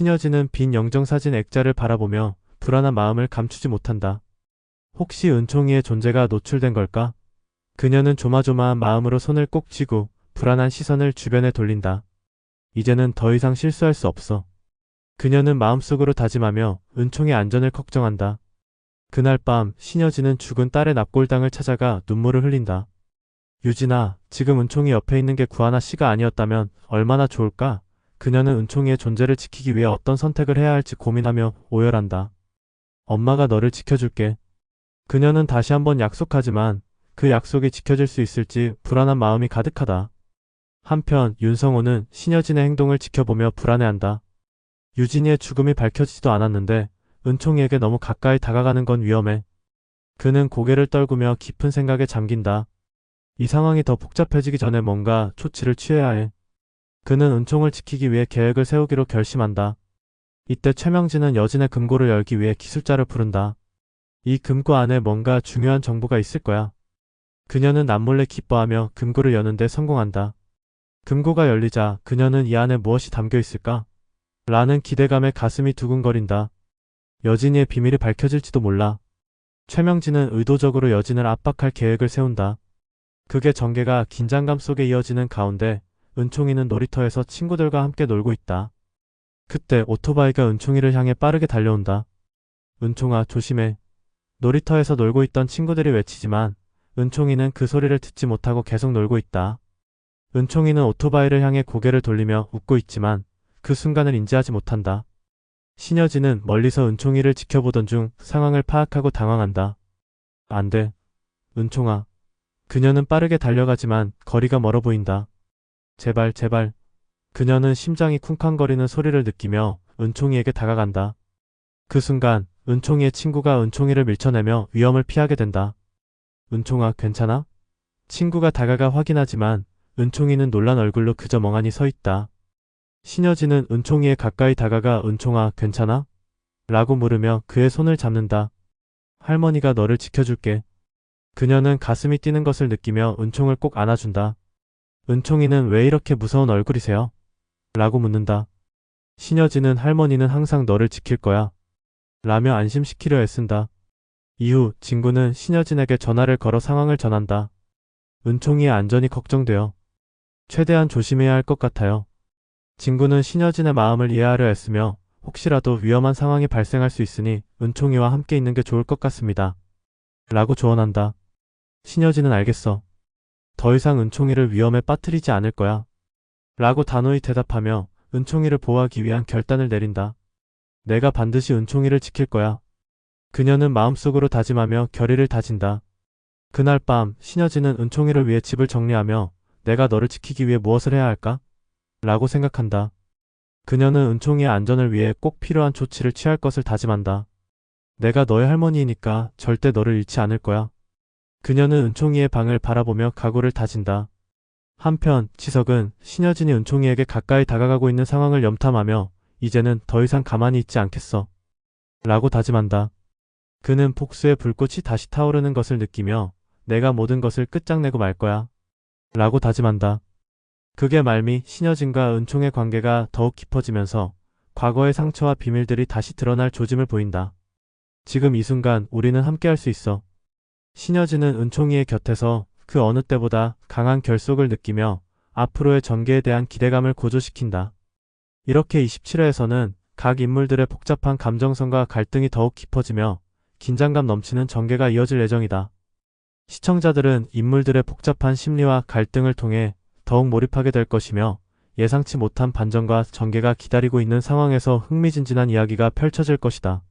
신여진은 빈 영정사진 액자를 바라보며 불안한 마음을 감추지 못한다. 혹시 은총이의 존재가 노출된 걸까? 그녀는 조마조마한 마음으로 손을 꼭 쥐고 불안한 시선을 주변에 돌린다. 이제는 더 이상 실수할 수 없어. 그녀는 마음속으로 다짐하며 은총의 안전을 걱정한다. 그날 밤 신여진은 죽은 딸의 납골당을 찾아가 눈물을 흘린다. 유진아, 지금 은총이 옆에 있는 게 구하나 씨가 아니었다면 얼마나 좋을까? 그녀는 은총이의 존재를 지키기 위해 어떤 선택을 해야 할지 고민하며 오열한다. 엄마가 너를 지켜줄게. 그녀는 다시 한번 약속하지만 그 약속이 지켜질 수 있을지 불안한 마음이 가득하다. 한편 윤성호는 신여진의 행동을 지켜보며 불안해한다. 유진이의 죽음이 밝혀지지도 않았는데 은총이에게 너무 가까이 다가가는 건 위험해. 그는 고개를 떨구며 깊은 생각에 잠긴다. 이 상황이 더 복잡해지기 전에 뭔가 조치를 취해야 해. 그는 은총을 지키기 위해 계획을 세우기로 결심한다. 이때 최명진은 여진의 금고를 열기 위해 기술자를 부른다. 이 금고 안에 뭔가 중요한 정보가 있을 거야. 그녀는 남몰래 기뻐하며 금고를 여는데 성공한다. 금고가 열리자 그녀는 이 안에 무엇이 담겨 있을까? 라는 기대감에 가슴이 두근거린다. 여진이의 비밀이 밝혀질지도 몰라. 최명진은 의도적으로 여진을 압박할 계획을 세운다. 그게 전개가 긴장감 속에 이어지는 가운데 은총이는 놀이터에서 친구들과 함께 놀고 있다. 그때 오토바이가 은총이를 향해 빠르게 달려온다. 은총아 조심해. 놀이터에서 놀고 있던 친구들이 외치지만 은총이는 그 소리를 듣지 못하고 계속 놀고 있다. 은총이는 오토바이를 향해 고개를 돌리며 웃고 있지만 그 순간을 인지하지 못한다. 신여진은 멀리서 은총이를 지켜보던 중 상황을 파악하고 당황한다. 안 돼. 은총아. 그녀는 빠르게 달려가지만 거리가 멀어 보인다. 제발, 제발. 그녀는 심장이 쿵쾅거리는 소리를 느끼며 은총이에게 다가간다. 그 순간 은총이의 친구가 은총이를 밀쳐내며 위험을 피하게 된다. 은총아, 괜찮아? 친구가 다가가 확인하지만 은총이는 놀란 얼굴로 그저 멍하니 서 있다. 신여진은 은총이에 가까이 다가가 은총아, 괜찮아? 라고 물으며 그의 손을 잡는다. 할머니가 너를 지켜줄게. 그녀는 가슴이 뛰는 것을 느끼며 은총을 꼭 안아준다. 은총이는 왜 이렇게 무서운 얼굴이세요? 라고 묻는다. 신여진은 할머니는 항상 너를 지킬 거야. 라며 안심시키려 애쓴다. 이후 진구는 신여진에게 전화를 걸어 상황을 전한다. 은총이의 안전이 걱정되어 최대한 조심해야 할 것 같아요. 진구는 신여진의 마음을 이해하려 애쓰며 혹시라도 위험한 상황이 발생할 수 있으니 은총이와 함께 있는 게 좋을 것 같습니다. 라고 조언한다. 신여진은 알겠어. 더 이상 은총이를 위험에 빠뜨리지 않을 거야. 라고 단호히 대답하며 은총이를 보호하기 위한 결단을 내린다. 내가 반드시 은총이를 지킬 거야. 그녀는 마음속으로 다짐하며 결의를 다진다. 그날 밤 신여진은 은총이를 위해 집을 정리하며 내가 너를 지키기 위해 무엇을 해야 할까? 라고 생각한다. 그녀는 은총이의 안전을 위해 꼭 필요한 조치를 취할 것을 다짐한다. 내가 너의 할머니이니까 절대 너를 잃지 않을 거야. 그녀는 은총이의 방을 바라보며 각오를 다진다. 한편 지석은 신여진이 은총이에게 가까이 다가가고 있는 상황을 염탐하며 이제는 더 이상 가만히 있지 않겠어. 라고 다짐한다. 그는 복수의 불꽃이 다시 타오르는 것을 느끼며 내가 모든 것을 끝장내고 말 거야. 라고 다짐한다. 그게 말미 신여진과 은총의 관계가 더욱 깊어지면서 과거의 상처와 비밀들이 다시 드러날 조짐을 보인다. 지금 이 순간 우리는 함께할 수 있어. 신여진은 은총이의 곁에서 그 어느 때보다 강한 결속을 느끼며 앞으로의 전개에 대한 기대감을 고조시킨다. 이렇게 27회에서는 각 인물들의 복잡한 감정선과 갈등이 더욱 깊어지며 긴장감 넘치는 전개가 이어질 예정이다. 시청자들은 인물들의 복잡한 심리와 갈등을 통해 더욱 몰입하게 될 것이며 예상치 못한 반전과 전개가 기다리고 있는 상황에서 흥미진진한 이야기가 펼쳐질 것이다.